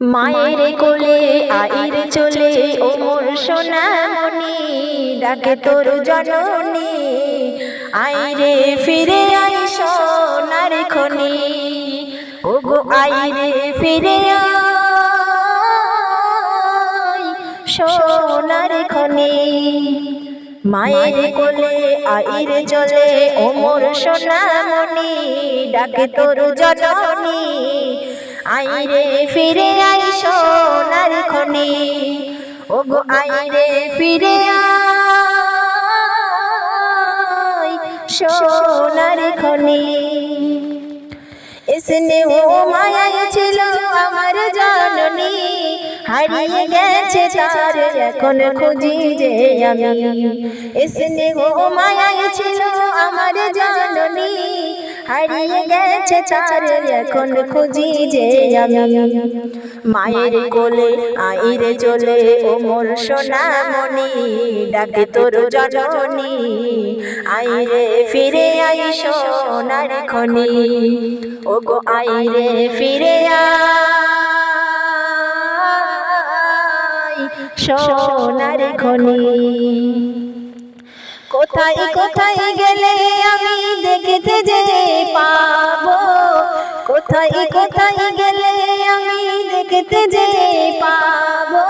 মায়ের কোলে আইর চলে ও মোর সোনামণি ডাকে তোর জননী। আইরে ফিরে আই সোনার খনি। ও গো আইরে ফিরে আই সোনার খনি। মায়ের কোলে আইরে চলে ও মোর সোনামণি ডাকে তোর জননী। আইরে ফিরে আই সোনার খনি। ও গো আইরে ফিরে আই খনি। এসনে ও মায়াই ছিল আমার জননী। হারিয়ে গেছে তার এখন খুঁজি যে আমি। এসনে ও জননী হারিয়ে গেছে এখন খুঁজি যে আমি। মায়ের কোলে আইরে চলে ও মোর সোনামণি ডাকে তোর জননী, আইরে ফিরে আই সোনার খনি। ও গো আইরে ফিরে সোনার খনি। কোথায় কোথায় গেলে আমি দেখতে যে পাবো?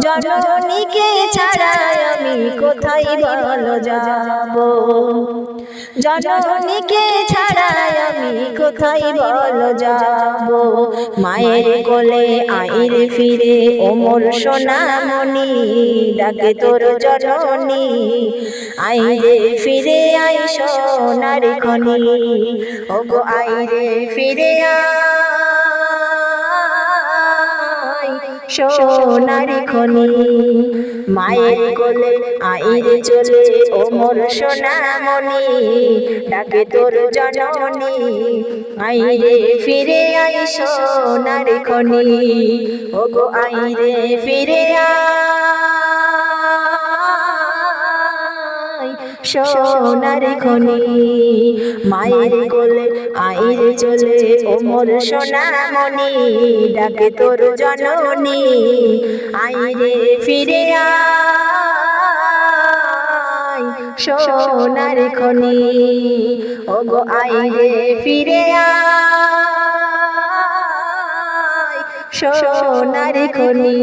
জননীকে ছাড়া আমি কোথায় বলো যাব? জননীকে ছাড়া আমি কোথায় বলো যাব? মায়ের কোলে আইরে ফিরে ওমর সোনামণি, ডাকে তোর জননী। আইরে ফিরে আই সোনার খনি, ওগো আইরে ফিরে আই সোনার খনি। মায়ের কোলে আইরে চলে ও মোর সোনামণি, ডাকে তোর জননী, আইরে ফিরে আই সোনার খনি। ও গো আইরে ফিরে আই সোনার খনি, মায়ের কোলে আইরে চলে ও মোর সোনামণি, ডাকে তোর জননী, আইরে ফিরে আই সোনার খনি ও গো আইরে ফিরে আই সোনার খনি।